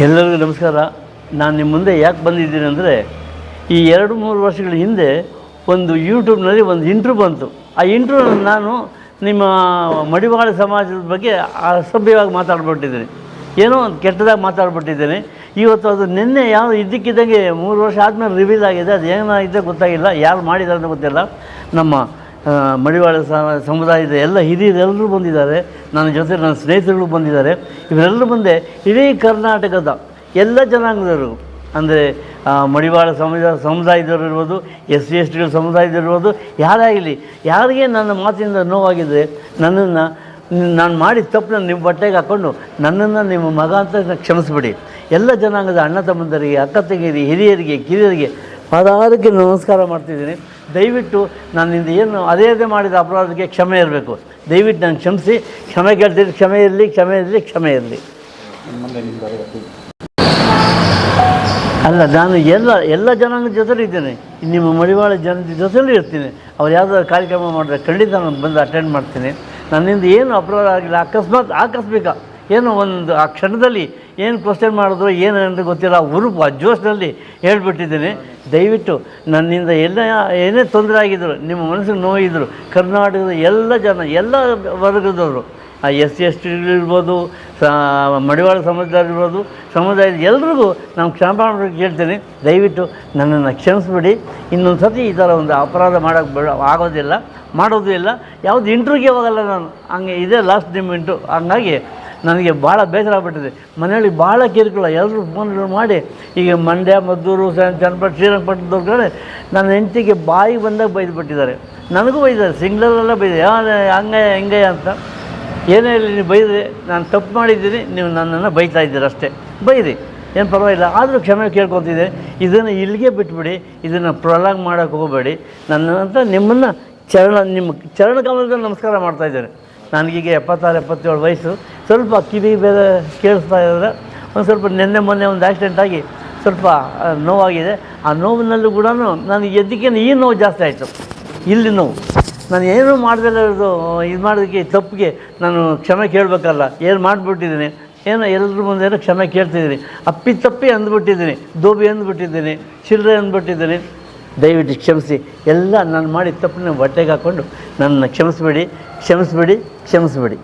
ಎಲ್ಲರಿಗೂ ನಮಸ್ಕಾರ. ನಾನು ನಿಮ್ಮ ಮುಂದೆ ಯಾಕೆ ಬಂದಿದ್ದೀನಿ ಅಂದರೆ, ಈ ಎರಡು ಮೂರು ವರ್ಷಗಳ ಹಿಂದೆ ಒಂದು ಯೂಟ್ಯೂಬ್ನಲ್ಲಿ ಒಂದು ಇಂಟ್ರೂ ಬಂತು. ಆ ಇಂಟ್ರೂ ನಾನು ನಿಮ್ಮ ಮಡಿವಾಳ ಸಮಾಜದ ಬಗ್ಗೆ ಅಸಭ್ಯವಾಗಿ ಮಾತಾಡ್ಬಿಟ್ಟಿದ್ದೀನಿ. ಏನೋ ಒಂದು ಕೆಟ್ಟದಾಗಿ ಮಾತಾಡ್ಬಿಟ್ಟಿದ್ದೀನಿ. ಇವತ್ತು ಅದು ನಿನ್ನೆ ಯಾವ ಇದ್ದಕ್ಕಿದ್ದಂಗೆ ಮೂರು ವರ್ಷ ಆದಮೇಲೆ ರಿವೀಲ್ ಆಗಿದೆ. ಅದು ಏನಾಗಿದೆ ಗೊತ್ತಾಗಿಲ್ಲ. ಯಾರು ಮಾಡಿದ್ದಾರೆ ಅಂತ ಗೊತ್ತಿಲ್ಲ. ನಮ್ಮ ಮಡಿವಾಳ ಸಮುದಾಯದ ಎಲ್ಲ ಹಿರಿಯರೆಲ್ಲರೂ ಬಂದಿದ್ದಾರೆ. ನನ್ನ ಜೊತೆ ನನ್ನ ಸ್ನೇಹಿತರುಗಳು ಬಂದಿದ್ದಾರೆ. ಇವರೆಲ್ಲರೂ ಬಂದೆ. ಇಡೀ ಕರ್ನಾಟಕದ ಎಲ್ಲ ಜನಾಂಗದವರು. ಅಂದರೆ ಮಡಿವಾಳ ಸಮುದಾಯ, ಸಮುದಾಯದವರು ಇರ್ಬೋದು, ಎಸ್ ಸಿ ಎಸ್ ಟಿಗಳ ಸಮುದಾಯದಲ್ಲಿರ್ಬೋದು ಯಾರೇ ಆಗಲಿ ಯಾರಿಗೆ ನನ್ನ ಮಾತಿನಿಂದ ನೋವಾಗಿದ್ದರೆ ನನ್ನನ್ನು, ನಾನು ಮಾಡಿದ ತಪ್ಪನ್ನು ನಿಮ್ಮ ಬಟ್ಟೆಗೆ ಹಾಕ್ಕೊಂಡು ನನ್ನನ್ನು ನಿಮ್ಮ ಮಗ ಅಂತ ಕ್ಷಮಿಸ್ಬಿಡಿ. ಎಲ್ಲ ಜನಾಂಗದ ಅಣ್ಣ ತಮ್ಮಂದರಿಗೆ, ಅಕ್ಕ ತಂಗಿರಿ ಹಿರಿಯರಿಗೆ, ಕಿರಿಯರಿಗೆ ಪಾದಾರಕ್ಕೆ ನಮಸ್ಕಾರ ಮಾಡ್ತಿದ್ದೀನಿ. ದಯವಿಟ್ಟು ನನ್ನಿಂದ ಏನು ಅದೇ ಅದೇ ಮಾಡಿದ ಅಪರಾಧಕ್ಕೆ ಕ್ಷಮೆ ಇರಬೇಕು. ದಯವಿಟ್ಟು ನಾನು ಕ್ಷಮಿಸಿ. ಕ್ಷಮೆ ಕೇಳ್ತೀನಿ ಕ್ಷಮೆ ಇರಲಿ ಕ್ಷಮೆ ಇರಲಿ ಕ್ಷಮೆ ಇರಲಿ. ಅಲ್ಲ, ನಾನು ಎಲ್ಲ ಎಲ್ಲ ಜನಾಂಗದ ಜೊತೆಲಿ ಇದ್ದೇನೆ. ನಿಮ್ಮ ಮಡಿವಾಳ ಜನದ ಜೊತೆಲೂ ಇರ್ತೀನಿ. ಅವ್ರು ಯಾವುದಾದ್ರು ಕಾರ್ಯಕ್ರಮ ಮಾಡಿದ್ರೆ ಖಂಡಿತ ನಾನು ಬಂದು ಅಟೆಂಡ್ ಮಾಡ್ತೀನಿ. ನನ್ನಿಂದ ಏನು ಅಪರಾಧ ಆಗಿಲ್ಲ. ಅಕಸ್ಮಾತ್, ಆಕಸ್ಮಿಕ. ಏನೋ ಒಂದು ಆ ಕ್ಷಣದಲ್ಲಿ ಏನು ಕ್ವಶನ್ ಮಾಡಿದ್ರು, ಏನು ಅಂತ ಗೊತ್ತಿಲ್ಲ. ಉರುಪು ಆ ಜೋಶ್ನಲ್ಲಿ ಹೇಳ್ಬಿಟ್ಟಿದ್ದೀನಿ. ದಯವಿಟ್ಟು ನನ್ನಿಂದ ಎಲ್ಲ, ಏನೇ ತೊಂದರೆ ಆಗಿದ್ರು, ನಿಮ್ಮ ಮನಸ್ಸಿಗೆ ನೋವಿದ್ದರು ಕರ್ನಾಟಕದ ಎಲ್ಲ ಜನ, ಎಲ್ಲ ವರ್ಗದವರು, ಆ ಎಸ್ ಸಿ, ಎಸ್ ಟಿ ಇರ್ಬೋದು, ಸ, ಮಡಿವಾಳ ಸಮುದಾಯ ಇರ್ಬೋದು, ಸಮುದಾಯದ ಎಲ್ರಿಗೂ ನಾನು ಕ್ಷಮಾಪಣೆ ಕೇಳ್ತೀನಿ. ದಯವಿಟ್ಟು ನನ್ನನ್ನು ಕ್ಷಮಿಸ್ಬಿಡಿ. ಇನ್ನೊಂದು ಸತಿ ಈ ಥರ ಒಂದು ಅಪರಾಧ ಮಾಡೋಕ್ಕೆ ಬೇಡ ಆಗೋದಿಲ್ಲ, ಮಾಡೋದು ಇಲ್ಲ. ಯಾವುದು ಇಂಟ್ರ್ಯೂಗೆ ಹೋಗಲ್ಲ ನಾನು. ಹಂಗೆ ಇದೇ ಲಾಸ್ಟ್ ನಿಮ್ಮ ಇಂಟ್ರು ಹಂಗಾಗಿ ನನಗೆ ಭಾಳ ಬೇಸರ ಆಗ್ಬಿಟ್ಟಿದೆ ಮನೆಯಲ್ಲಿ ಭಾಳ ಕಿರುಕುಳ ಎಲ್ಲರೂ ಫೋನ್ ಮಾಡಿ, ಈಗ ಮಂಡ್ಯ, ಮದ್ದೂರು ಚನ್ನಪಟ್ಟಣ ಶ್ರೀರಂಗಪಟ್ಟಣದವ್ರ ಕಡೆ ನನ್ನ ಹೆಂಡತಿಗೆ ಬಾಯಿ ಬಂದಾಗ ಬಿಟ್ಟಿದ್ದಾರೆ. ನನಗೂ ಬೈದಾರೆ ಸಿಂಗ್ಲರೆಲ್ಲ ಬೈದೆ ಹಂಗೆ, ಹೆಂಗ ಅಂತ. ಏನೇ ಇರಲಿ, ನೀವು ಬೈದ್ರಿ, ನಾನು ತಪ್ಪು ಮಾಡಿದ್ದೀನಿ, ನೀವು ನನ್ನನ್ನು ಬೈತಾ ಇದ್ದೀರ ಅಷ್ಟೇ. ಬೈರಿ, ಏನು ಪರವಾಗಿಲ್ಲ. ಆದರೂ ಕ್ಷಮೆ ಕೇಳ್ಕೊತಿದ್ದೆ. ಇದನ್ನು ಇಲ್ಲಿಗೆ ಬಿಟ್ಬಿಡಿ, ಇದನ್ನು ಪ್ರೊಲಾಂಗ್ ಮಾಡೋಕ್ಕೆ ಹೋಗಬೇಡಿ. ನನ್ನಂತ ನಿಮ್ಮನ್ನು ಚರಣ, ನಿಮ್ಮ ಚರಣ ಕಮಲದಲ್ಲಿ ನಮಸ್ಕಾರ ಮಾಡ್ತಾ ಇದ್ದೇನೆ. ನನಗೀಗ ಎಪ್ಪತ್ತಾರು, ಎಪ್ಪತ್ತೇಳು ವಯಸ್ಸು. ಸ್ವಲ್ಪ ಕಿವಿ ಬೇರೆ ಕೇಳಿಸ್ತಾ ಇದ್ದಾರೆ ಒಂದು ಸ್ವಲ್ಪ ನಿನ್ನೆ, ಮೊನ್ನೆ ಒಂದು ಆ್ಯಕ್ಸಿಡೆಂಟ್ ಆಗಿ ಸ್ವಲ್ಪ ನೋವಾಗಿದೆ. ಆ ನೋವಿನಲ್ಲೂ ಕೂಡ ನನಗೆ ಎದ್ದಕ್ಕೆ ಈ ನೋವು ಜಾಸ್ತಿ ಆಯಿತು. ಇಲ್ಲಿ ನೋವು. ನಾನು ಏನೂ ಮಾಡ್ದೆಲ್ಲ ಇದು ಇದು ಮಾಡೋದಕ್ಕೆ ತಪ್ಪಿಗೆ ನಾನು ಕ್ಷಮೆ ಕೇಳಬೇಕಲ್ಲ. ಏನು ಮಾಡಿಬಿಟ್ಟಿದ್ದೀನಿ? ಏನೋ ಎಲ್ಲರ ಮುಂದೆ ಏನೋ ಕ್ಷಮೆ ಕೇಳ್ತಿದ್ದೀನಿ. ಅಪ್ಪಿ ತಪ್ಪಿ ಅಂದ್ಬಿಟ್ಟಿದ್ದೀನಿ. ದೋಬಿ ಅಂದ್ಬಿಟ್ಟಿದ್ದೀನಿ. ಚಿಲ್ಲರೆ ಅಂದ್ಬಿಟ್ಟಿದ್ದೀನಿ. ದಯವಿಟ್ಟು ಕ್ಷಮಿಸಿ. ಎಲ್ಲ ನಾನು ಮಾಡಿದ ತಪ್ಪನ್ನ ಹೊಟ್ಟೆಗೆ ಹಾಕ್ಕೊಂಡು ನನ್ನ ಕ್ಷಮಿಸ್ಬೇಡಿ ಕ್ಷಮಿಸ್ಬೇಡಿ ಕ್ಷಮಿಸ್ಬೇಡಿ.